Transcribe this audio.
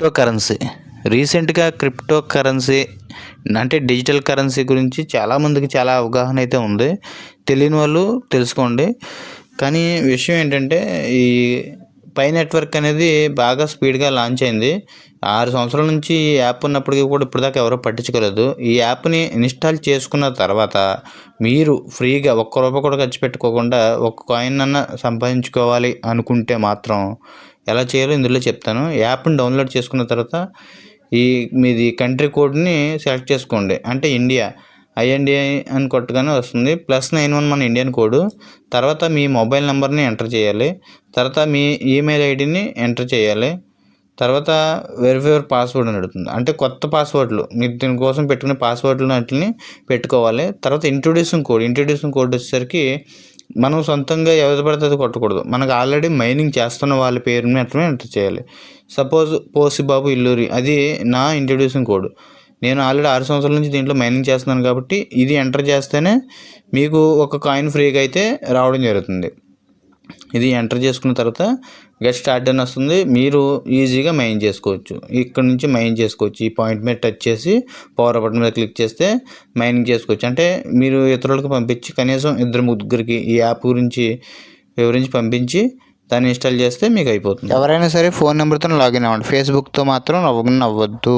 Crypto currency రీసెంట్గా crypto currency అంటే digital currency గురించి చాలామందికి చాలా అవగాహన అయితే ఉంది. తెలియని వాళ్ళు తెలుసుకోండి. కానీ విషయం ఏంటంటే ఈ పై నెట్వర్క్ అనేది బాగా స్పీడ్గా లాంచ్ అయింది. ఆరు సంవత్సరాల నుంచి ఈ యాప్ ఉన్నప్పటికీ కూడా ఇప్పటిదాకా ఎవరూ పట్టించుకోలేదు. ఈ యాప్ని ఇన్స్టాల్ చేసుకున్న తర్వాత మీరు ఫ్రీగా ఒక్క రూపాయి కూడా ఖర్చు పెట్టుకోకుండా ఒక కాయిన్ అన్న సంపాదించుకోవాలి అనుకుంటే మాత్రం ఎలా చేయాలో ఇందులో చెప్తాను. యాప్ని డౌన్లోడ్ చేసుకున్న తర్వాత ఈ మీది కంట్రీ కోడ్ని సెలెక్ట్ చేసుకోండి. అంటే ఇండియా. ఐఎన్డిఐ అని కొట్టగానే వస్తుంది. ప్లస్ నైన్ వన్ మన ఇండియన్ కోడ్. తర్వాత మీ మొబైల్ నెంబర్ని ఎంటర్ చేయాలి. తర్వాత మీ ఈమెయిల్ ఐడిని ఎంటర్ చేయాలి. తర్వాత వెరిఫైర్ పాస్వర్డ్ అని అడుగుతుంది. అంటే కొత్త పాస్వర్డ్లు. మీరు దీనికోసం పెట్టుకునే పాస్వర్డ్లు వాటిని పెట్టుకోవాలి. తర్వాత ఇంట్రొడ్యూసింగ్ కోడ్. ఇంట్రొడ్యూసింగ్ కోడ్ వచ్చేసరికి మనం సొంతంగా ఎవరి పడితే అది కొట్టకూడదు. మనకు ఆల్రెడీ మైనింగ్ చేస్తున్న వాళ్ళ పేరు మాత్రమే ఎంటర్ చేయాలి. సపోజ్ పోసిబాబు ఇల్లూరి అది నా ఇంట్రడ్యూసింగ్ కోడ్ నేను ఆల్రెడీ ఆరు సంవత్సరాల నుంచి దీంట్లో మైనింగ్ చేస్తున్నాను కాబట్టి ఇది ఎంటర్ చేస్తేనే మీకు ఒక కాయిన్ ఫ్రీగా అయితే రావడం జరుగుతుంది. ఇది ఎంటర్ చేసుకున్న తర్వాత గెట్ స్టార్ట్ అని వస్తుంది. మీరు ఈజీగా మైన్ చేసుకోవచ్చు. ఇక్కడ నుంచి మైన్ చేసుకోవచ్చు. ఈ పాయింట్ మీద టచ్ చేసి పవర్ బటన్ మీద క్లిక్ చేస్తే మైనింగ్ చేసుకోవచ్చు. అంటే మీరు ఇతరులకు పంపించి కనీసం ఇద్దరు ముగ్గురికి ఈ యాప్ గురించి వివరించి పంపించి దాన్ని ఇన్స్టాల్ చేస్తే మీకు అయిపోతుంది. ఎవరైనా సరే ఫోన్ నెంబర్తో లాగిన్ అవ్వండి. ఫేస్బుక్తో మాత్రం లాగిన్ అవ్వద్దు